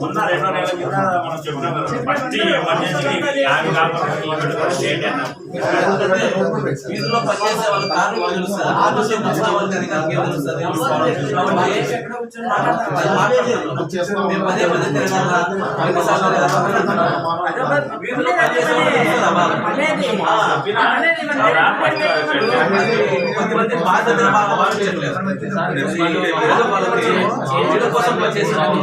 మొన్న రెండో నెలల కింద మనం చెప్పినాం ఫస్ట్ ఎమర్జెన్సీ యాభై కాకుండా స్టేట్ చేయండి అన్నాం. వీధిలో పనిచేసే వాళ్ళ వాళ్ళకి తెలుస్తుంది. మేము పదే పదే? వీధిలో పనిచేసే? కొంతమంది బాధ్యతలు బాగా భావించట్లేదు ఏదో వాళ్ళకి ఏదో కోసం పనిచేసే వాళ్ళు.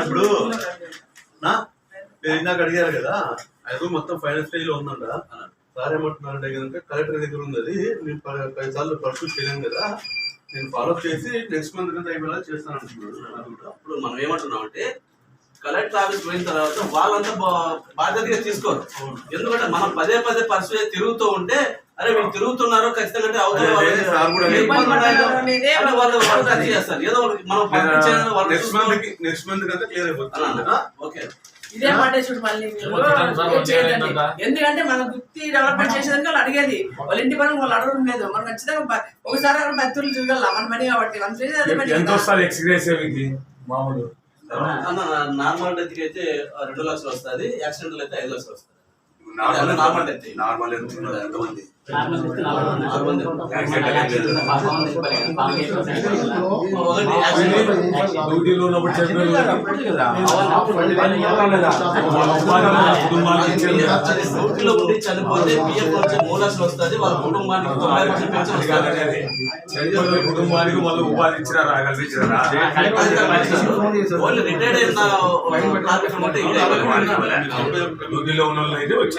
ఇప్పుడు నా మీరు ఇందాక అడిగారు కదా అది మొత్తం ఫైనల్ స్టేజ్లో ఉందంట సార్ ఏమంటున్నారంటే కనుక కలెక్టర్ దగ్గర ఉంది అది నేను పది సార్లు పర్సూ చేయలేను కదా నేను ఫాలో చేసి నెక్స్ట్ మంత్ కంటే అయిపోయేలా చేస్తాను అంటున్నాడు అది ఇప్పుడు మనం ఏమంటున్నాం అంటే కలెక్టర్ ఆఫీస్ పోయిన తర్వాత వాళ్ళంతా బాధ్యతగా తీసుకోరు. ఎందుకంటే మనం పదే పదే పర్సు తిరుగుతూ ఉంటే అరే మీరు తిరుగుతున్నారు ఖచ్చితంగా చేస్తారు. ఏదో మనం నెక్స్ట్ మంత్ క్లియర్ అయిపోతుంది. ఓకే. ఇదే మాట చూడు మళ్ళీ. ఎందుకంటే మన వృత్తి డెవలప్మెంట్ చేసేదానికి వాళ్ళు అడిగేది. వాళ్ళ ఇంటి పని వాళ్ళు అడగడం లేదు. మనం ఖచ్చితంగా ఒకసారి బతులు చూడాలి మన పని కాబట్టి. మన చేసేది మామూలు. నార్మల్ డెత్ అయితే రెండు లక్షలు వస్తుంది యాక్సిడెంటల్ అయితే ఐదు లక్షలు వస్తుంది. Normal death. నార్మల్ ఎంత? మంది డ్యూటీలో ఉన్నప్పుడు కుటుంబానికి డ్యూటీలో ఉండి చనిపోతే పిఎఫ్ వచ్చి వస్తుంది వాళ్ళ కుటుంబానికి చనిపోయిన కుటుంబానికి మళ్ళీ ఉపాధి ఇచ్చినారా కల్పించారా ఓన్లీ రిటైర్డ్ అయిన డ్యూటీలో ఉన్న వాళ్ళు అయితే వచ్చి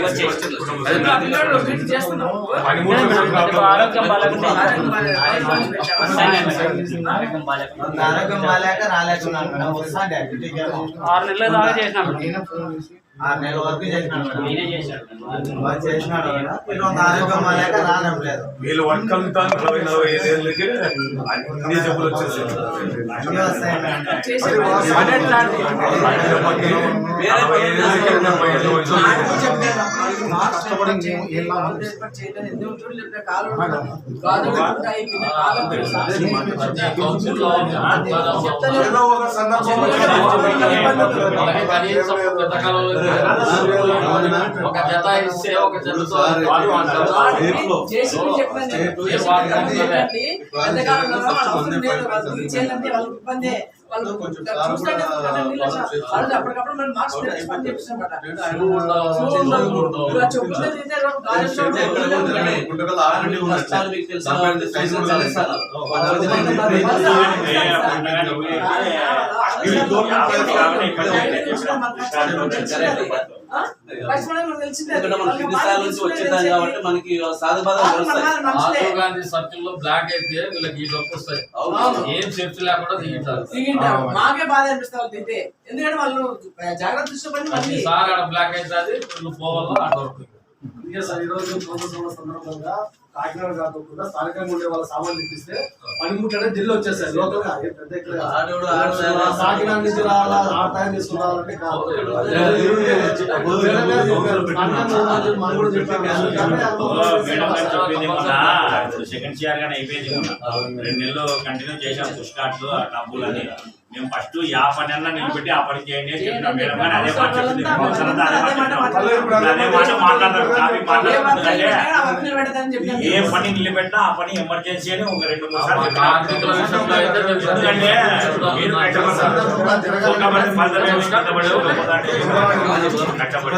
ఆరోగ్యం బాగాలేక రాలేకున్నాను ఆరు నెలల దాకా చేసినాడు ఆరు నెలల వరకు చేసినాడు మేడం చేసినాడు మేడం ఆరోగ్యం లేదు వీళ్ళు అంతా నలభై ఐదేళ్ళకి అన్ని జబ్బులు వచ్చేసాయి సందర్భంలో ఒక జత ఇస్తే ఒక జతతో వాళ్ళు అంటారు వాళ్ళు లేదు, వాళ్ళు అప్పటికప్పుడు మనం మార్క్స్ తెచ్చుకొని చెప్పిస్తామట. షూ కాబట్టి. ఎందుకంటే నుంచి మనకి సాధు బాధలు తెలుస్తాయి. రాజీవ్ గాంధీ సర్కిల్లో బ్లాక్ అయితే వీళ్ళకి ఈ డబ్బు వస్తాయి. అవును. ఏం చర్చ లేకుండా దిగింటారు. మాకే బాధ అనిపిస్తుంది వాళ్ళు తింటే ఎందుకంటే వాళ్ళు జాగ్రత్త దృష్టి మళ్ళీ. సార్ ఆడ బ్లాక్ అయితే అది వీళ్ళు పోవాలా అటు వరకు సార్ ఈ రోజు ప్రోగ్రామ్ సందర్భంగా కాకినాడ కాకుండా స్థానికంగా ఉండే వాళ్ళ సామాన్లు ఇప్పిస్తే పనిముట్లు అనేది ఢిల్లీ వచ్చేసాయి లోకల్గా పెద్ద కాకినాడ నుంచి రావాలా? ఆ టైం తీసుకుని రావాలంటే కాదు. మనం కూడా చెప్పాము. సెకండ్ సిఆర్ గానే అయిపోయింది. రెండు నెలలు కంటిన్యూ చేశాం పుష్కాట్లు ఆ డబ్బులు అని మేము ఫస్ట్ యా పని అన్నా నిలబెట్టి ఆ పని చేయండి అని చెప్పినాం మేడం. గారు అదే మాట చెప్పింది. అవసరంతా అదే మాట చెప్పినాం. ఇప్పుడు అదే మాట. మాట్లాడతారు టాపిక్ మాట్లాడుతుందంటే ఏ పని నిలబెట్టినా ఆ పని ఎమర్జెన్సీ అని ఒక రెండు మూడు సార్లు ఎందుకంటే మీరు కష్టపడి కష్టపడి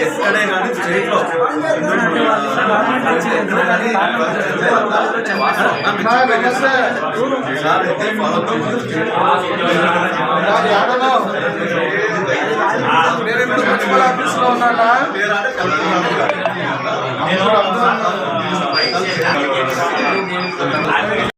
ఎక్కడే కానీ స్టేట్లో నేను